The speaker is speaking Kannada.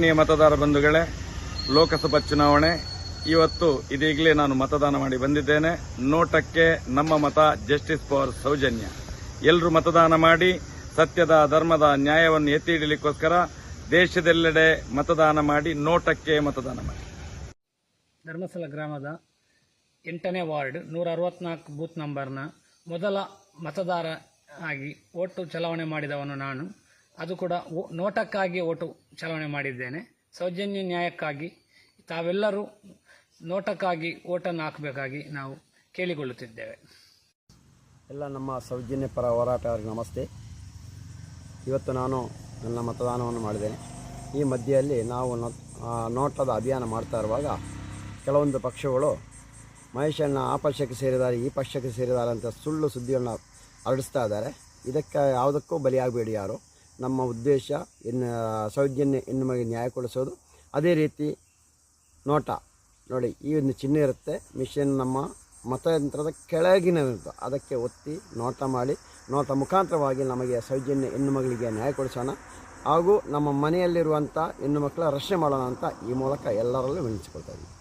ಮತದಾರ ಬಂಧುಗಳೇ, ಲೋಕಸಭಾ ಚುನಾವಣೆ. ಇವತ್ತು ಇದೀಗಲೇ ನಾನು ಮತದಾನ ಮಾಡಿ ಬಂದಿದ್ದೇನೆ. ನೋಟಕ್ಕೆ ನಮ್ಮ ಮತ ಜಸ್ಟಿಸ್ ಫಾರ್ ಸೌಜನ್ಯ. ಎಲ್ಲರೂ ಮತದಾನ ಮಾಡಿ, ಸತ್ಯದ ಧರ್ಮದ ನ್ಯಾಯವನ್ನು ಎತ್ತಿ ಹಿಡಲಿಕ್ಕೋಸ್ಕರ ದೇಶದೆಲ್ಲೆಡೆ ಮತದಾನ ಮಾಡಿ, ನೋಟಕ್ಕೆ ಮತದಾನ ಮಾಡಿ. ಧರ್ಮಸ್ಥಳ ಗ್ರಾಮದ ಎಂಟನೇ ವಾರ್ಡ್ ನೂರ ಅರವತ್ನಾಲ್ಕು ಬೂತ್ ನಂಬರ್ನ ಮೊದಲ ಮತದಾರ ಆಗಿ ಓಟು ಚಲಾವಣೆ ಮಾಡಿದವನು ನಾನು. ಅದು ಕೂಡ ನೋಟಕ್ಕಾಗಿ ಓಟು ಚಲಾವಣೆ ಮಾಡಿದ್ದೇನೆ. ಸೌಜನ್ಯ ನ್ಯಾಯಕ್ಕಾಗಿ ತಾವೆಲ್ಲರೂ ನೋಟಕ್ಕಾಗಿ ಓಟನ್ನು ಹಾಕಬೇಕಾಗಿ ನಾವು ಕೇಳಿಕೊಳ್ಳುತ್ತಿದ್ದೇವೆ. ಎಲ್ಲ ನಮ್ಮ ಸೌಜನ್ಯ ಪರ ಹೋರಾಟಗಾರರಿಗೆ ನಮಸ್ತೆ. ಇವತ್ತು ನಾನು ನನ್ನ ಮತದಾನವನ್ನು ಮಾಡಿದ್ದೇನೆ. ಈ ಮಧ್ಯೆಯಲ್ಲಿ ನಾವು ನೋಟದ ಅಭಿಯಾನ ಮಾಡ್ತಾ ಇರುವಾಗ ಕೆಲವೊಂದು ಪಕ್ಷಗಳು ಮಹೇಶಣ್ಣ ಆ ಪಕ್ಷಕ್ಕೆ ಸೇರಿದ್ದಾರೆ, ಈ ಪಕ್ಷಕ್ಕೆ ಸೇರಿದ್ದಾರೆ ಅಂತ ಸುಳ್ಳು ಸುದ್ದಿಗಳನ್ನ ಹರಡಿಸ್ತಾ ಇದ್ದಾರೆ. ಇದಕ್ಕೆ ಯಾವುದಕ್ಕೂ ಬಲಿಯಾಗಬೇಡಿ ಯಾರು. ನಮ್ಮ ಉದ್ದೇಶ ಇನ್ನು ಸೌಜನ್ಯ ಹೆಣ್ಣು ಮಗಳಿಗೆ ನ್ಯಾಯ ಕೊಡಿಸೋದು. ಅದೇ ರೀತಿ ನೋಟ ನೋಡಿ, ಈ ಒಂದು ಚಿಹ್ನೆ ಇರುತ್ತೆ. ಮಿಷನ್ ನಮ್ಮ ಮತಯಂತ್ರದ ಕೆಳಗಿನ ಅದಕ್ಕೆ ಒತ್ತಿ ನೋಟ ಮಾಡಿ, ನೋಟ ಮುಖಾಂತರವಾಗಿ ನಮಗೆ ಸೌಜನ್ಯ ಹೆಣ್ಣು ಮಗಳಿಗೆ ನ್ಯಾಯ ಕೊಡಿಸೋಣ. ಹಾಗೂ ನಮ್ಮ ಮನೆಯಲ್ಲಿರುವಂಥ ಹೆಣ್ಣು ಮಕ್ಕಳ ರಕ್ಷಣೆ ಮಾಡೋಣ ಅಂತ ಈ ಮೂಲಕ ಎಲ್ಲರಲ್ಲೂ ವಿನಿಸಿಕೊಳ್ತಾ ಇದ್ದೀವಿ